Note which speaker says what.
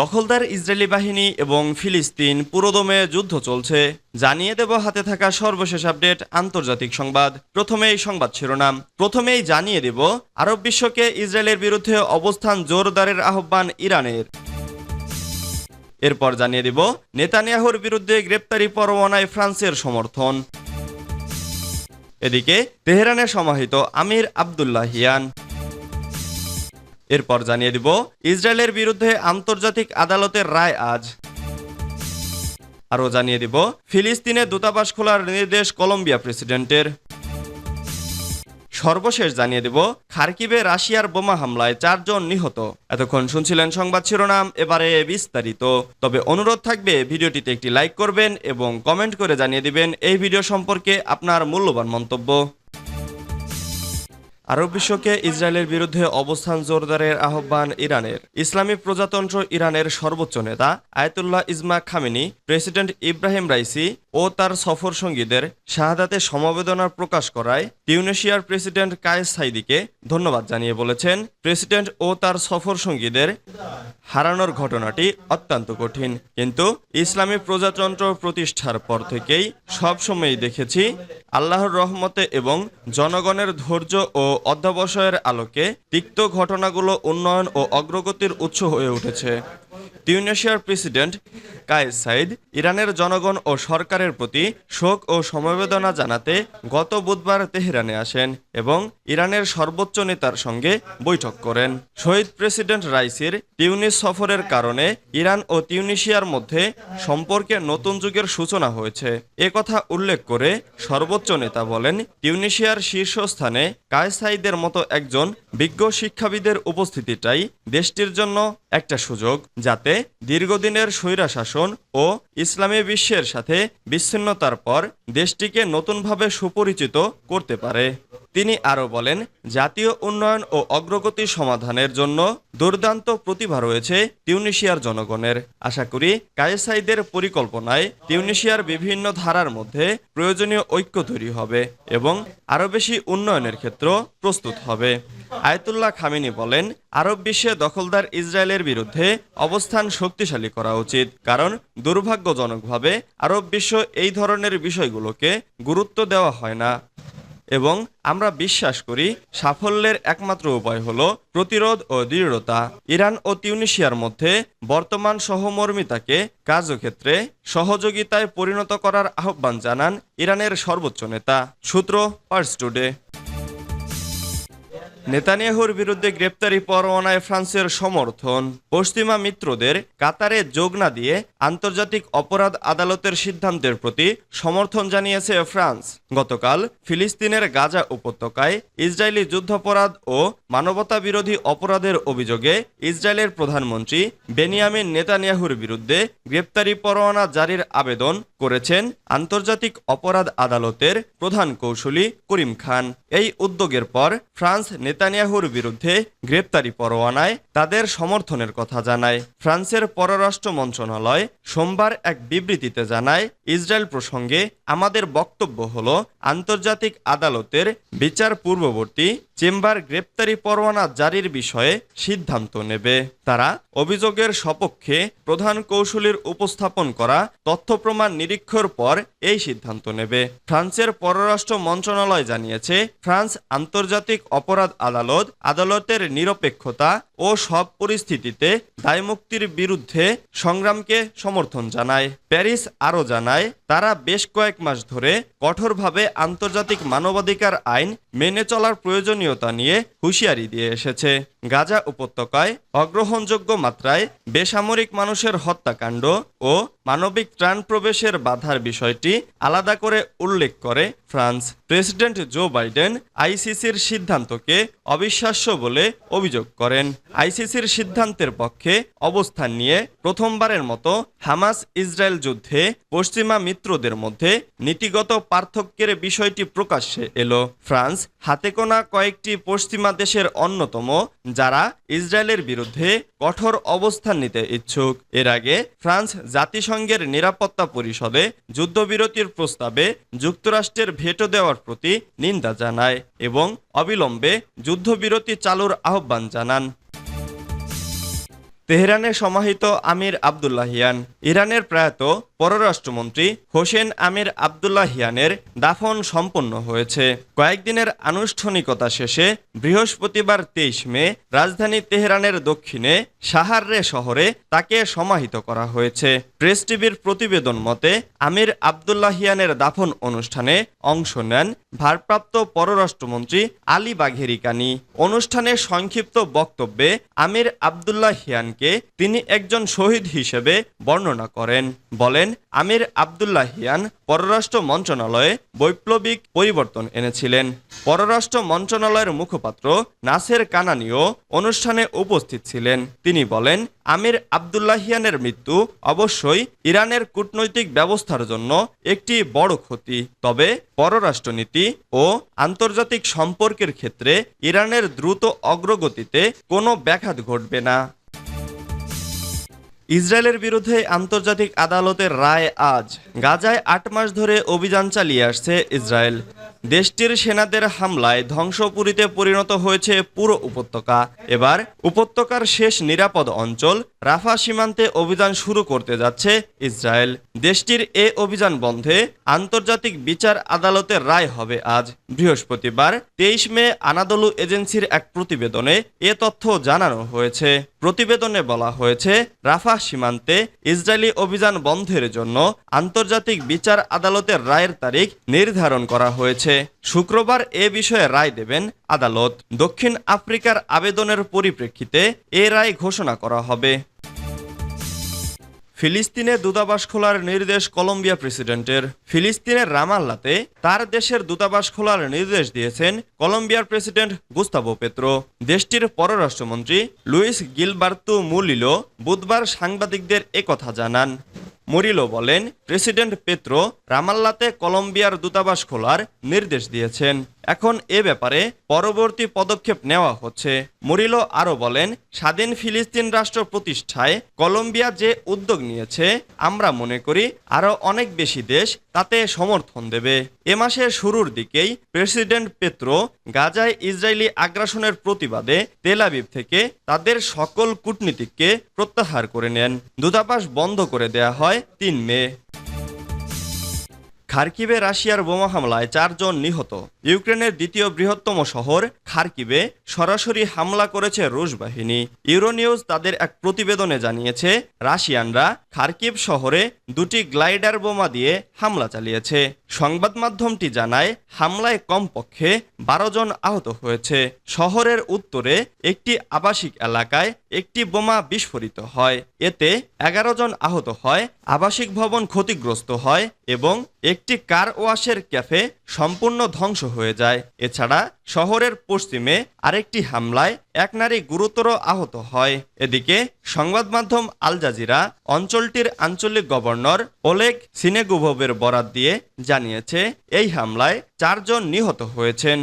Speaker 1: দখলদার ইসরায়েলি বাহিনী এবং ফিলিস্তিন পুরোদমে যুদ্ধ চলছে জানিয়ে দেব হাতে থাকা সর্বশেষ আপডেট আন্তর্জাতিক সংবাদ প্রথমেই সংবাদ শিরোনাম প্রথমেই জানিয়ে দেব আরব বিশ্বকে ইসরায়েলের বিরুদ্ধে অবস্থান জোরদারের আহ্বান ইরানের এরপর জানিয়ে দেব নেতানিয়াহুর বিরুদ্ধে গ্রেপ্তারি পরোয়ানায় ফ্রান্সের সমর্থন এদিকে তেহরানে সমাহিত আমির আবদুল্লাহিয়ান এরপর জানিয়ে দিব ইসরায়েলের বিরুদ্ধে আন্তর্জাতিক আদালতের রায় আজ আরও জানিয়ে দিব ফিলিস্তিনে দূতাবাস খোলার নির্দেশ কলম্বিয়া প্রেসিডেন্টের সর্বশেষ জানিয়ে দেব খার্কিবে রাশিয়ার বোমা হামলায় চারজন নিহত এতক্ষণ শুনছিলেন সংবাদ শিরোনাম এবারে বিস্তারিত তবে অনুরোধ থাকবে ভিডিওটিতে একটি লাইক করবেন এবং কমেন্ট করে জানিয়ে দিবেন এই ভিডিও সম্পর্কে আপনার মূল্যবান মন্তব্য আরব বিশ্বকে ইসরায়েলের বিরুদ্ধে অবস্থান জোরদারের আহ্বান ইরানের ইসলামী প্রজাতন্ত্র ইরানের সর্বোচ্চ নেতা আয়তুল্লাহ ইসমা খামিনি প্রেসিডেন্ট ইব্রাহিম রাইসি ও তার সফর সঙ্গীদের শাহাদাতে সমবেদনা প্রকাশ করায় টিউনেশিয়ার প্রেসিডেন্ট কায়েস সাইদিকে ধন্যবাদ জানিয়ে বলেছেন প্রেসিডেন্ট ও তার সফর সঙ্গীদের হারানোর ঘটনাটি অত্যন্ত কঠিন কিন্তু ইসলামী প্রজাতন্ত্র প্রতিষ্ঠার পর থেকেই সবসময়ই দেখেছি আল্লাহর রহমতে এবং জনগণের ধৈর্য ও অধ্যাবসায়ের আলোকে তিক্ত ঘটনাগুলো উন্নয়ন ও অগ্রগতির উৎস হয়ে উঠেছে টিউনেশিয়ার প্রেসিডেন্ট কায়েস সাইদ ইরানের জনগণ ও সরকারের প্রতি শোক ও সমবেদনা জানাতে গত বুধবার তেহরানে আসেন এবং ইরানের সর্বোচ্চ নেতার সঙ্গে বৈঠক করেন শহীদ প্রেসিডেন্ট রাইসির টিউনিস সফরের কারণে ইরান ও টিউনিশিয়ার মধ্যে সম্পর্কে নতুন যুগের সূচনা হয়েছে কথা উল্লেখ করে সর্বোচ্চ নেতা বলেন টিউনিশিয়ার শীর্ষস্থানে কায়সাইদের মতো একজন বিজ্ঞ শিক্ষাবিদের উপস্থিতিটাই দেশটির জন্য একটা সুযোগ যাতে দীর্ঘদিনের স্বৈরাশাসন ও ইসলামী বিশ্বের সাথে বিচ্ছিন্নতার পর দেশটিকে নতুনভাবে সুপরিচিত করতে পারে তিনি আরও বলেন জাতীয় উন্নয়ন ও অগ্রগতি সমাধানের জন্য দুর্দান্ত প্রতিভা রয়েছে টিউনিশিয়ার জনগণের আশা করি কায়েসাইদের পরিকল্পনায় তিউনিশিয়ার বিভিন্ন ধারার মধ্যে প্রয়োজনীয় ঐক্য তৈরি হবে এবং আরও বেশি উন্নয়নের ক্ষেত্র প্রস্তুত হবে আয়তুল্লাহ খামিনি বলেন আরব বিশ্বে দখলদার ইসরায়েলের বিরুদ্ধে অবস্থান শক্তিশালী করা উচিত কারণ দুর্ভাগ্যজনকভাবে আরব বিশ্ব এই ধরনের বিষয়গুলোকে গুরুত্ব দেওয়া হয় না এবং আমরা বিশ্বাস করি সাফল্যের একমাত্র উপায় হল প্রতিরোধ ও দৃঢ়তা ইরান ও তিউনিশিয়ার মধ্যে বর্তমান সহমর্মিতাকে কার্যক্ষেত্রে সহযোগিতায় পরিণত করার আহ্বান জানান ইরানের সর্বোচ্চ নেতা সূত্র পার্স টুডে নেতানিয়াহুর বিরুদ্ধে গ্রেপ্তারি পরোয়ানায় ফ্রান্সের সমর্থন পশ্চিমা মিত্রদের কাতারে যোগ না দিয়ে আন্তর্জাতিক অপরাধ আদালতের সিদ্ধান্তের প্রতি সমর্থন জানিয়েছে ফ্রান্স গতকাল ফিলিস্তিনের গাজা উপত্যকায় ইসরায়েলি যুদ্ধাপরাধ ও মানবতা বিরোধী অপরাধের অভিযোগে ইসরায়েলের প্রধানমন্ত্রী বেনিয়ামিন নেতানিয়াহুর বিরুদ্ধে গ্রেপ্তারি পরোয়ানা জারির আবেদন করেছেন আন্তর্জাতিক অপরাধ আদালতের প্রধান কৌশলী করিম খান এই উদ্যোগের পর ফ্রান্স নেতানিয়াহুর বিরুদ্ধে গ্রেপ্তারি পরোয়ানায় তাদের সমর্থনের কথা জানায় ফ্রান্সের পররাষ্ট্র মন্ত্রণালয় সোমবার এক বিবৃতিতে জানায় ইসরায়েল প্রসঙ্গে আমাদের বক্তব্য হল আন্তর্জাতিক আদালতের বিচার পূর্ববর্তী চেম্বার গ্রেপ্তারি পরোয়ানা জারির বিষয়ে সিদ্ধান্ত নেবে তারা অভিযোগের সপক্ষে প্রধান কৌশলীর উপস্থাপন করা তথ্য প্রমাণ নিরীক্ষর পর এই সিদ্ধান্ত নেবে ফ্রান্সের পররাষ্ট্র মন্ত্রণালয় জানিয়েছে ফ্রান্স আন্তর্জাতিক অপরাধ আদালত আদালতের নিরপেক্ষতা ও সব পরিস্থিতিতে দায়মুক্তির বিরুদ্ধে সংগ্রামকে সমর্থন জানায় প্যারিস আরও জানায় তারা বেশ কয়েক মাস ধরে কঠোরভাবে আন্তর্জাতিক মানবাধিকার আইন মেনে চলার প্রয়োজনীয়তা নিয়ে হুঁশিয়ারি দিয়ে এসেছে গাজা উপত্যকায় অগ্রহণযোগ্য মাত্রায় বেসামরিক মানুষের হত্যাকাণ্ড ও মানবিক ত্রাণ প্রবেশের বাধার বিষয়টি আলাদা করে উল্লেখ করে ফ্রান্স প্রেসিডেন্ট জো বাইডেন আইসিসির সিদ্ধান্তকে অবিশ্বাস্য বলে অভিযোগ করেন আইসিসির সিদ্ধান্তের পক্ষে অবস্থান নিয়ে প্রথমবারের মতো হামাস ইসরায়েল যুদ্ধে পশ্চিমা মিত্রদের মধ্যে নীতিগত পার্থক্যের বিষয়টি প্রকাশ্যে এলো ফ্রান্স হাতে কোনা কয়েকটি পশ্চিমা দেশের অন্যতম যারা ইসরায়েলের বিরুদ্ধে কঠোর অবস্থান নিতে ইচ্ছুক এর আগে ফ্রান্স জাতিসংঘের নিরাপত্তা পরিষদে যুদ্ধবিরতির প্রস্তাবে যুক্তরাষ্ট্রের ভেটো দেওয়ার প্রতি নিন্দা জানায় এবং অবিলম্বে যুদ্ধবিরতি চালুর আহ্বান জানান তেহরানে সমাহিত আমির আবদুল্লাহিয়ান ইরানের প্রয়াত পররাষ্ট্রমন্ত্রী হোসেন আমির হিয়ানের দাফন সম্পন্ন হয়েছে কয়েকদিনের আনুষ্ঠানিকতা শেষে বৃহস্পতিবার তেইশ মে রাজধানী তেহরানের দক্ষিণে সাহাররে শহরে তাকে সমাহিত করা হয়েছে প্রেস টিভির প্রতিবেদন মতে আমির হিয়ানের দাফন অনুষ্ঠানে অংশ নেন ভারপ্রাপ্ত পররাষ্ট্রমন্ত্রী আলী বাঘেরিকানি অনুষ্ঠানে সংক্ষিপ্ত বক্তব্যে আমির হিয়ানকে তিনি একজন শহীদ হিসেবে বর্ণনা করেন বলেন বলেন আমির হিয়ান পররাষ্ট্র মন্ত্রণালয়ে বৈপ্লবিক পরিবর্তন এনেছিলেন পররাষ্ট্র মন্ত্রণালয়ের মুখপাত্র নাসের কানানিও অনুষ্ঠানে উপস্থিত ছিলেন তিনি বলেন আমির আবদুল্লাহিয়ানের মৃত্যু অবশ্যই ইরানের কূটনৈতিক ব্যবস্থার জন্য একটি বড় ক্ষতি তবে পররাষ্ট্রনীতি ও আন্তর্জাতিক সম্পর্কের ক্ষেত্রে ইরানের দ্রুত অগ্রগতিতে কোনো ব্যাঘাত ঘটবে না ইসরায়েলের বিরুদ্ধে আন্তর্জাতিক আদালতের রায় আজ গাজায় আট মাস ধরে অভিযান চালিয়ে আসছে ইসরায়েল দেশটির সেনাদের হামলায় ধ্বংসপুরীতে পরিণত হয়েছে পুরো উপত্যকা এবার উপত্যকার শেষ নিরাপদ অঞ্চল রাফা সীমান্তে অভিযান শুরু করতে যাচ্ছে ইসরায়েল দেশটির এ অভিযান বন্ধে আন্তর্জাতিক বিচার আদালতের রায় হবে আজ বৃহস্পতিবার তেইশ মে আনাদলু এজেন্সির এক প্রতিবেদনে এ তথ্য জানানো হয়েছে প্রতিবেদনে বলা হয়েছে রাফা সীমান্তে ইসরায়েলি অভিযান বন্ধের জন্য আন্তর্জাতিক বিচার আদালতের রায়ের তারিখ নির্ধারণ করা হয়েছে শুক্রবার এ বিষয়ে রায় দেবেন আদালত দক্ষিণ আফ্রিকার আবেদনের পরিপ্রেক্ষিতে এ রায় ঘোষণা করা হবে ফিলিস্তিনে দূতাবাস খোলার নির্দেশ কলম্বিয়া প্রেসিডেন্টের ফিলিস্তিনের রামাল্লাতে তার দেশের দূতাবাস খোলার নির্দেশ দিয়েছেন কলম্বিয়ার প্রেসিডেন্ট গুস্তাবো পেত্রো দেশটির পররাষ্ট্রমন্ত্রী লুইস গিলবার্তু মুলিলো বুধবার সাংবাদিকদের একথা জানান মরিলো বলেন প্রেসিডেন্ট পেত্রো রামাল্লাতে কলম্বিয়ার দূতাবাস খোলার নির্দেশ দিয়েছেন এখন এ ব্যাপারে পরবর্তী পদক্ষেপ নেওয়া হচ্ছে মরিলো আরও বলেন স্বাধীন ফিলিস্তিন রাষ্ট্র প্রতিষ্ঠায় কলম্বিয়া যে উদ্যোগ নিয়েছে আমরা মনে করি আরও অনেক বেশি দেশ তাতে সমর্থন দেবে এ মাসের শুরুর দিকেই প্রেসিডেন্ট পেত্রো গাজায় ইসরায়েলি আগ্রাসনের প্রতিবাদে তেলাবিব থেকে তাদের সকল কূটনীতিককে প্রত্যাহার করে নেন দূতাবাস বন্ধ করে দেয়া হয় তিন মে খার্কিবে রাশিয়ার বোমা হামলায় চারজন নিহত ইউক্রেনের দ্বিতীয় বৃহত্তম শহর খার্কিবে সরাসরি হামলা করেছে রুশ বাহিনী ইউরোনিউজ তাদের এক প্রতিবেদনে জানিয়েছে রাশিয়ানরা খার্কিব শহরে দুটি গ্লাইডার বোমা দিয়ে হামলা চালিয়েছে সংবাদ মাধ্যমটি জানায় হামলায় কমপক্ষে বারো জন আহত হয়েছে শহরের উত্তরে একটি আবাসিক এলাকায় একটি বোমা বিস্ফোরিত হয় এতে এগারো জন আহত হয় আবাসিক ভবন ক্ষতিগ্রস্ত হয় এবং একটি কার ওয়াশের ক্যাফে সম্পূর্ণ ধ্বংস হয়ে যায় এছাড়া শহরের পশ্চিমে আরেকটি হামলায় এক নারী গুরুতর আহত হয় এদিকে সংবাদ মাধ্যম আল জাজিরা অঞ্চলটির আঞ্চলিক গভর্নর ওলেক সিনেগুভবের বরাত দিয়ে জানিয়েছে এই হামলায় চারজন নিহত হয়েছেন